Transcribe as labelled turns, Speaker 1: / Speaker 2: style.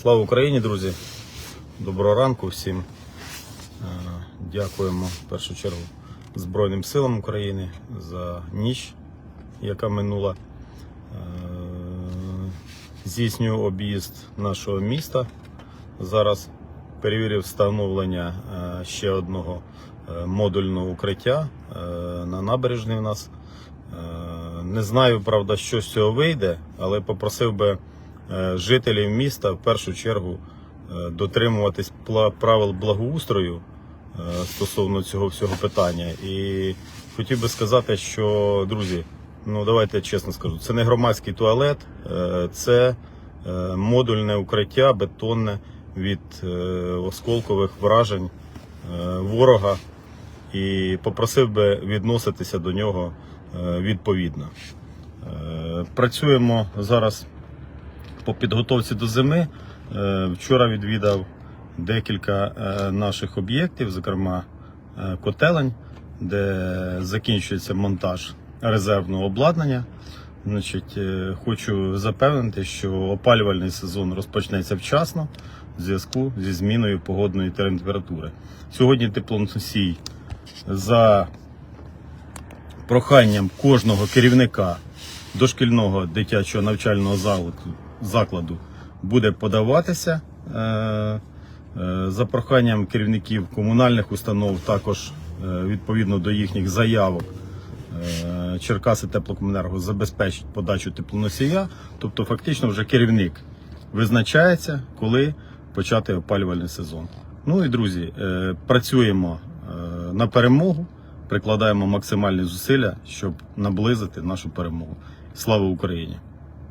Speaker 1: Слава Україні, друзі! Доброго ранку всім. Е, Дякуємо в першу чергу Збройним силам України за ніч, яка минула. Е, Здійснюю об'їзд нашого міста. Зараз перевірив встановлення е, ще одного модульного укриття на набережній у нас. Не знаю, правда, що з цього вийде, але попросив би жителів міста в першу чергу е, дотримуватись правил благоустрою е, стосовно цього всього питання. І хотів би сказати, що, друзі, ну давайте чесно скажу, це не громадський туалет, е, це е, модульне укриття бетонне від е, осколкових вражень е, ворога і попросив би відноситися до нього е, відповідно. Е, Працюємо зараз по підготовці до зими. Е, Вчора відвідав декілька е, наших об'єктів, зокрема е, котелень, де закінчується монтаж резервного обладнання. Значить, хочу запевнити, що опалювальний сезон розпочнеться вчасно в зв'язку зі зміною погодної температури. Сьогодні теплоносій за проханням кожного керівника дошкільного дитячого навчального закладу, закладу буде подаватися. Е, е, За проханням керівників комунальних установ, також е, відповідно до їхніх заявок, Черкаси Теплокомунерго забезпечить подачу теплоносія. Тобто, фактично, вже керівник визначається, коли почати опалювальний сезон. Ну і друзі, працюємо на перемогу, прикладаємо максимальні зусилля, щоб наблизити нашу перемогу. Слава Україні!